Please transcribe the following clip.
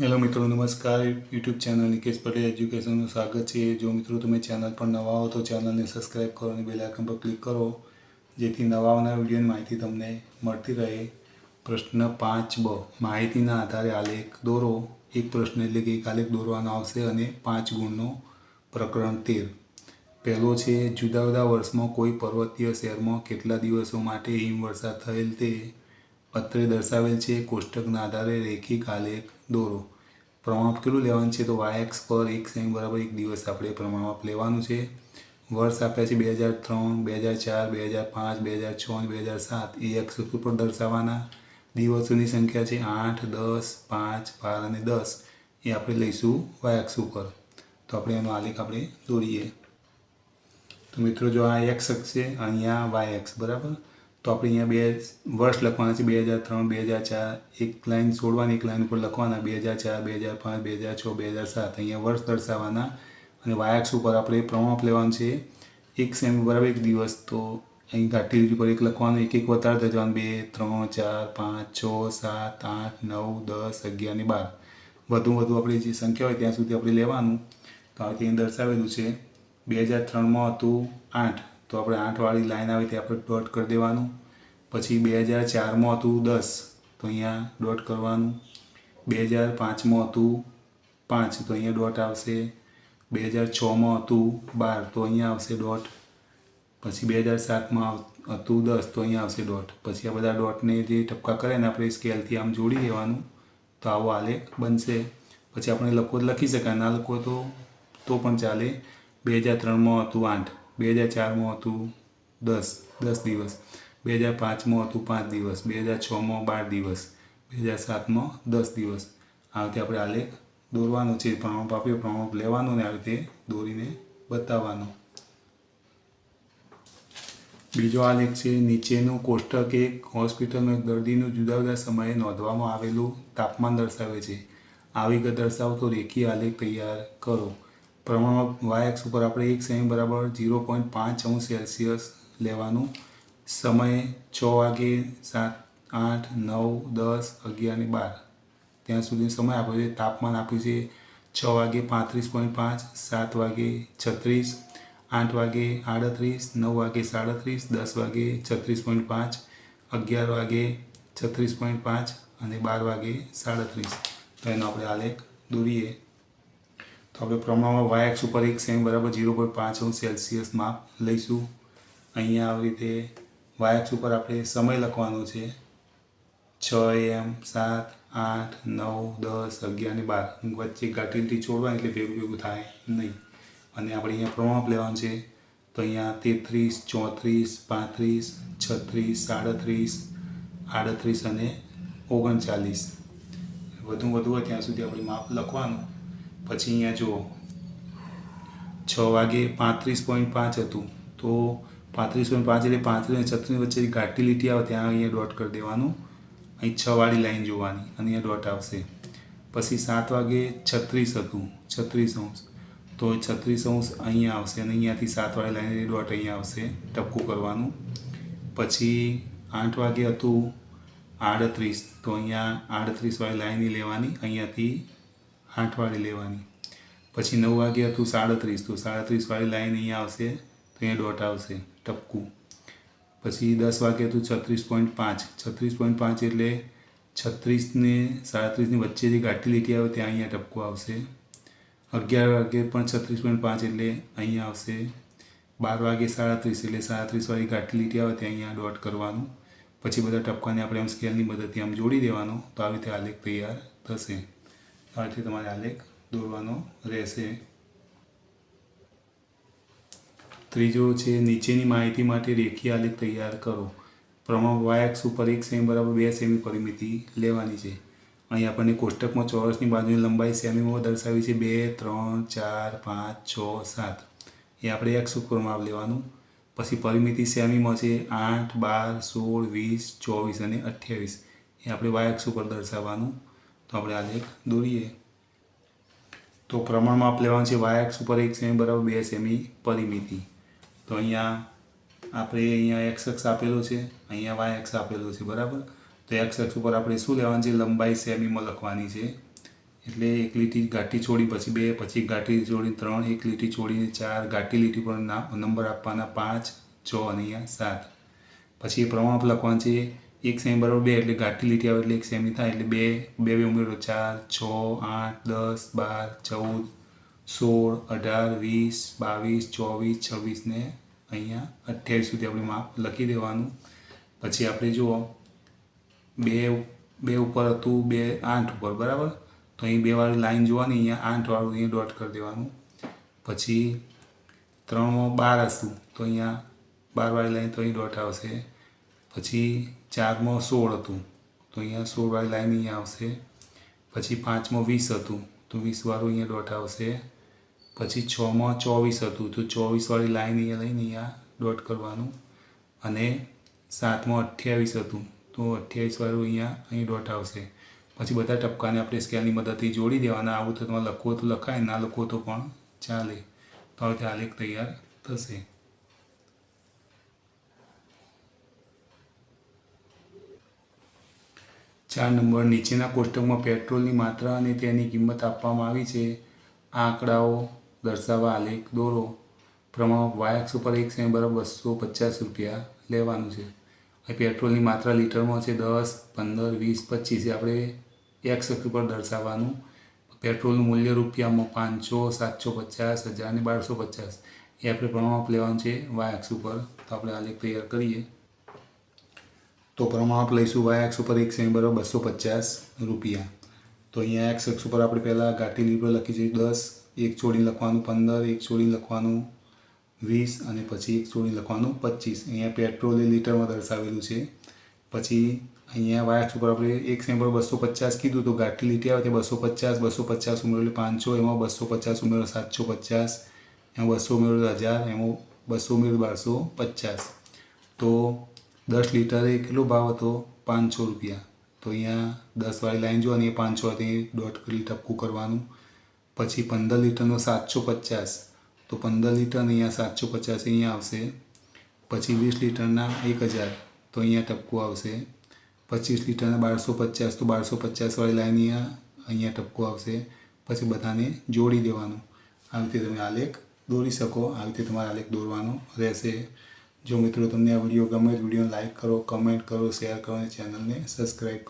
Hello મિત્રો, નમસ્કાર. YouTube channel Nikesh Patel એજ્યુકેશનનું સ્વાગત છે. જો મિત્રો તમે ચેનલ પર નવા હો તો ચેનલને સબસ્ક્રાઈબ કરો અને બેલ આઇકન પર ક્લિક કરો, જેથી નવા આવનાર વિડીયોની માહિતી તમને મળતી રહે. પ્રશ્ન પાંચ બ. માહિતીના આધારે આલેખ દોરો. એક પ્રશ્ન એટલે કે એક આલેખ દોરવાનો આવશે અને પાંચ ગુણનો પ્રકરણ તેર. પહેલો છે, જુદા જુદા વર્ષમાં કોઈ પર્વતીય શહેરમાં કેટલા દિવસો માટે હિમવર્ષા થયેલ તે? અત્રે દર્શાવેલ છે કોષ્ટકના આધારે રેખિક આલેખ દોરો પ્રમાપ કેટલું લેવાનું છે તો વાય એક્સ પર એક સેમ બરાબર એક દિવસ આપણે પ્રમાણમાં લેવાનું છે વર્ષ આપ્યા છે બે હજાર ત્રણ બે હજાર ચાર બે હજાર પાંચ બે હજાર છ બે હજાર સાત એ એક્સ ઉપર દર્શાવવાના દિવસોની સંખ્યા છે આઠ દસ પાંચ બાર અને દસ એ આપણે લઈશું વાય એક્સ ઉપર। તો આપણે એનો આલેખ આપણે દોરીએ। તો મિત્રો, જો આ એક્સ છે, અહીંયા વાય એક્સ બરાબર? તો આપણે અહીંયા બે વર્ષ લખવાના છે, બે હજાર ત્રણ, બે હજાર ચાર. એક લાઇન છોડવાની, એક લાઇન ઉપર લખવાના, બે હજાર ચાર, બે હજાર પાંચ, બે હજાર છ, બે હજાર સાત. અહીંયા વર્ષ દર્શાવવાના અને વાયક્સ ઉપર આપણે પ્રમાપ લેવાનું છે. એક સેમી બરાબર એક દિવસ, તો અહીં ઘાટી લીટી પર એક લખવાનું, એક એક વતાર જવાનું બે, ત્રણ, ચાર, પાંચ, છ, સાત, આઠ, નવ, દસ, અગિયાર ને બાર. વધુ વધુ આપણી જે સંખ્યા હોય ત્યાં સુધી આપણે લેવાનું. તો આ અહીં દર્શાવેલું છે. બે હજાર ત્રણમાં હતું આઠ. તો આપણે આઠવાળી લાઈન આવે તે આપણે ડોટ કરી દેવાનું. પછી બે હજાર ચારમાં હતું દસ, તો અહીંયા ડોટ કરવાનું. બે હજાર પાંચમાં હતું પાંચ, તો અહીંયા ડોટ આવશે. બે હજાર છમાં હતું બાર, તો અહીંયા આવશે ડોટ. પછી બે હજાર સાતમાં હતું દસ, તો અહીંયા આવશે ડોટ. પછી આ બધા ડોટને જે ટપકા કરે ને આપણે સ્કેલથી આમ જોડી દેવાનું, તો આવો આલેખ બનશે. પછી આપણે લખો લખી શકાય, ના લખો તો તો પણ ચાલે. બે હજાર ત્રણમાં હતું આઠ. બે હજાર ચારમાં હતું દસ દસ દિવસ. બે હજાર પાંચમાં હતું પાંચ દિવસ. બે હજાર છમાં બાર દિવસ. બે હજાર સાતમાં દસ દિવસ. આ આપણે આલેખ દોરવાનો છે. પ્રમાણ આપીએ પ્રમાણ લેવાનું ને આ રીતે દોરીને બતાવવાનો. બીજો આલેખ છે, નીચેનું કોષ્ટક એક. હોસ્પિટલમાં એક દર્દીનું જુદા જુદા સમયે નોંધવામાં આવેલું તાપમાન દર્શાવે છે. આ વિગત દર્શાવતો રેખીય આલેખ તૈયાર કરો. પ્રમાણ વાયક્સ ઉપર આપણે એક સેમી બરાબર ઝીરો પોઈન્ટ પાંચ અંશ સેલ્સિયસ લેવાનું. સમય છ વાગે સાત, આઠ, નવ, દસ, અગિયાર ને બાર. ત્યાં સુધી સમય આપ્યો છે. તાપમાન આપ્યું છે છ વાગે પાંત્રીસ પોઈન્ટ પાંચ, સાત વાગે છત્રીસ, આઠ વાગે આડત્રીસ, નવ વાગે સાડત્રીસ, દસ વાગે છત્રીસ પોઈન્ટ પાંચ, અગિયાર વાગે છત્રીસ પોઈન્ટ પાંચ અને બાર વાગે સાડત્રીસ. તો એનો આપણે આલેખ દોરીએ. તો આપણે પ્રમાણમાં વાય એક્સ ઉપર એક સેમ બરાબર ઝીરો પોઈન્ટ પાંચ અંશ સેલ્સિયસ માપ લઈશું. અહીંયા આવી રીતે વાય એક્સ ઉપર આપણે સમય લખવાનો છે. છ એમ સાત આઠ નવ દસ અગિયાર ને બાર. વચ્ચે ઘાટીથી છોડવાની એટલે ભેગું ભેગું થાય નહીં. અને આપણે અહીંયા પ્રમાણ લેવાનું છે. તો અહીંયા તેત્રીસ, ચોત્રીસ, પાંત્રીસ, છત્રીસ સાડત્રીસ આડત્રીસ અને ઓગણચાલીસ. વધુ વધુ હોય ત્યાં સુધી આપણે માપ લખવાનું. પછી અહીંયા જુઓ, છ વાગે પાંત્રીસ પોઈન્ટ પાંચ હતું. તો પાંત્રીસ પોઈન્ટ પાંચ એટલે પાંત્રીસ અને છત્રીસ વચ્ચે ઘાટી લીટી આવે, ત્યાં અહીંયા ડોટ કરી દેવાનું. અહીં છ વાળી લાઈન જોવાની, અને અહીંયા ડોટ આવશે. પછી સાત વાગે છત્રીસ હતું, છત્રીસ અંશ. તો છત્રીસ અંશ અહીંયા આવશે અને અહીંયાથી સાત વાળી લાઈન ડોટ અહીંયા આવશે, ટપકું કરવાનું. પછી આઠ વાગે હતું આડત્રીસ. તો અહીંયા આડત્રીસ વાળી લાઈન લેવાની, અહીંયાથી આઠ વાળી લેવાની. પછી નવ વાગે હતું સાડત્રીસ, તો સાડત્રીસ વાળી લાઈન અહીંયા આવશે, તો અહીંયા ડોટ આવશે, ટપકું. પછી દસ વાગે હતું છત્રીસ પોઈન્ટ પાંચ. છત્રીસ પોઈન્ટ પાંચ એટલે છત્રીસને સાડત્રીસની વચ્ચે જે ઘાટી લીટી આવે ત્યાં અહીંયા ટપકું આવશે. અગિયાર વાગે પણ છત્રીસ પોઈન્ટ પાંચ એટલે અહીંયા આવશે. બાર વાગે સાડત્રીસ એટલે સાડત્રીસ વાળી ઘાટી લીટી આવે ત્યાં અહીંયા ડોટ કરવાનું. પછી બધા ટપકાને આપણે આમ સ્કેલની મદદથી આમ જોડી દેવાનો, તો આવી રીતે આલેખ તૈયાર થશે. રીતે તમારે આલેખ દોરવાનો રહેશે. ત્રીજો છે, નીચેની માહિતી માટે રેખીય આલેખ તૈયાર કરો. પ્રમાણ વાયક્ષ ઉપર એક સેમી બરાબર બે સેમી પરિમિતિ લેવાની છે. અહીં આપણને કોષ્ટકમાં ચોરસની બાજુની લંબાઈ સેમીમાં દર્શાવી છે, બે, ત્રણ, ચાર, પાંચ, છ, સાત. એ આપણે એક્સ ઉપર માપ લેવાનું. પછી પરિમિતિ સેમીમાં છે, આઠ, બાર, સોળ, વીસ, ચોવીસ અને અઠ્યાવીસ. એ આપણે વાયક્ષ ઉપર દર્શાવવાનું. તો આપણે આલેખ દોરીએ. તો પ્રમાણમાં આપ લેવાનું છે વાયક્સ ઉપર એક સેમી બરાબર બે સેમી પરિમિતિ. તો અહીંયા આપણે અહીંયા એક્સ આપેલો છે, અહીંયા વાય એક્સ આપેલો છે, બરાબર? તો એક્સ અક્ષ ઉપર આપણે શું લેવાનું છે? લંબાઈ સેમીમાં લખવાની છે. એટલે એક લીટી ઘાટી છોડી પછી બે, પછી ઘાટી છોડી ત્રણ, એક લીટી છોડીને ચાર ઘાટી લીટી પર નંબર આપવાના પાંચ, છ અને અહીંયા સાત. પછી એ પ્રમાણ લખવાનું છે એક સેમી બરાબર બે એટલે ગાંઠી લીટી આવે એટલે એક સેમી થાય એટલે બે બે બે ઉમેરો, ચાર, છ, આઠ, દસ, બાર, ચૌદ, સોળ, અઢાર, વીસ, બાવીસ, ચોવીસ, છવ્વીસ ને અહીંયા અઠ્યાવીસ સુધી આપણે માપ લખી દેવાનું. પછી આપણે જુઓ, બે બે ઉપર હતું, બે આઠ ઉપર, બરાબર? તો અહીં બે વાળી લાઈન જોવાની, અહીંયા આઠવાળું અહીંયા ડોટ કરી દેવાનું. પછી ત્રણમાં બાર હતું તો અહીંયા બાર વાળી લાઈન તો અહીં ડોટ આવશે. પછી ચારમાં સોળ હતું. તો અહીંયા સોળવાળી લાઈન અહીંયા આવશે. પછી પાંચમાં વીસ હતું. તો વીસ વાળું અહીંયા ડોટ આવશે. પછી છમાં ચોવીસ હતું. તો ચોવીસવાળી લાઈન અહીંયા લઈને અહીંયા ડોટ કરવાનું. અને સાતમાં અઠ્યાવીસ હતું. તો અઠ્યાવીસવાળું અહીંયા અહીં ડોટ આવશે. પછી બધા ટપકાને આપણે સ્કેલની મદદથી જોડી દેવાના. આવું તો તમારે લખવું તો લખાય, ના લખવું તો પણ ચાલે. તો હવે આલેખ તૈયાર થશે. ચાર નંબર નીચેના કોષ્ટકમાં પેટ્રોલની માત્રા અને તેની કિંમત આપવામાં આવી છે. આંકડાઓ દર્શાવવા આલેખ દોરો. પ્રમાણ વાયક્સ ઉપર એક સેમી બરાબર બસો પચાસ રૂપિયા લેવાનું છે. પેટ્રોલની માત્રા લીટરમાં છે દસ, પંદર, વીસ, પચીસ આપણે એક્સ અક્ષ ઉપર દર્શાવવાનું. પેટ્રોલનું મૂલ્ય રૂપિયામાં પાંચસો, સાતસો પચાસ, હજાર ને બારસો પચાસ એ આપણે પ્રમાણ લેવાનું છે વાય અક્ષ ઉપર. તો આપણે આલેખ તૈયાર કરીએ. તો પ્રમાણ લઈશું વાય એક્સ ઉપર એક સેમી બરાબર બસો પચાસ રૂપિયા. તો અહીંયા એક્સ એક્સ ઉપર આપણે પહેલાં ઘાટી લીટર લખી છે દસ, એક છોડીને લખવાનું પંદર, એક છોડીને લખવાનું વીસ અને પછી એક છોડીને લખવાનું પચીસ. અહીંયા પેટ્રોલ એ લીટરમાં દર્શાવેલું છે. પછી અહીંયા વાયક્સ ઉપર આપણે એક સેમી બરાબર બસો પચાસ કીધું તો ઘાટી લીટી આવે તે બસો પચાસ બસો પચાસ ઉમેરો એટલે પાંચસો, એમાં બસો પચાસ ઉમેરો સાતસો પચાસ, એમાં બસો ઉમેરો હજાર, એમાં બસો ઉમેરો બારસો પચાસ. તો દસ લીટરે કેટલો ભાવ હતો? પાંચસો રૂપિયા. તો અહીંયા દસવાળી લાઈન જોવાની એ પાંચસો હતી, દોઢ કિલો ટપકું કરવાનું. પછી પંદર લીટરનો સાતસો પચાસ. તો પંદર લીટર અહીંયા સાતસો પચાસ અહીંયા આવશે. પછી વીસ લીટરના એક હજાર. તો અહીંયા ટપકું આવશે. પચીસ લીટરના બારસો પચાસ. તો બારસો પચાસવાળી લાઈન અહીંયા અહીંયા ટપકું આવશે. પછી બધાને જોડી દેવાનું. આવી રીતે તમે આલેખ દોરી શકો. આવી રીતે તમારે આલેખ દોરવાનો રહેશે. જો મિત્રો તમને આ વીડિયો ગમે તો વિડીયોને લાઇક કરો કમેન્ટ કરો, શેર કરો અને ચેનલને સબસ્ક્રાઈબ કરો.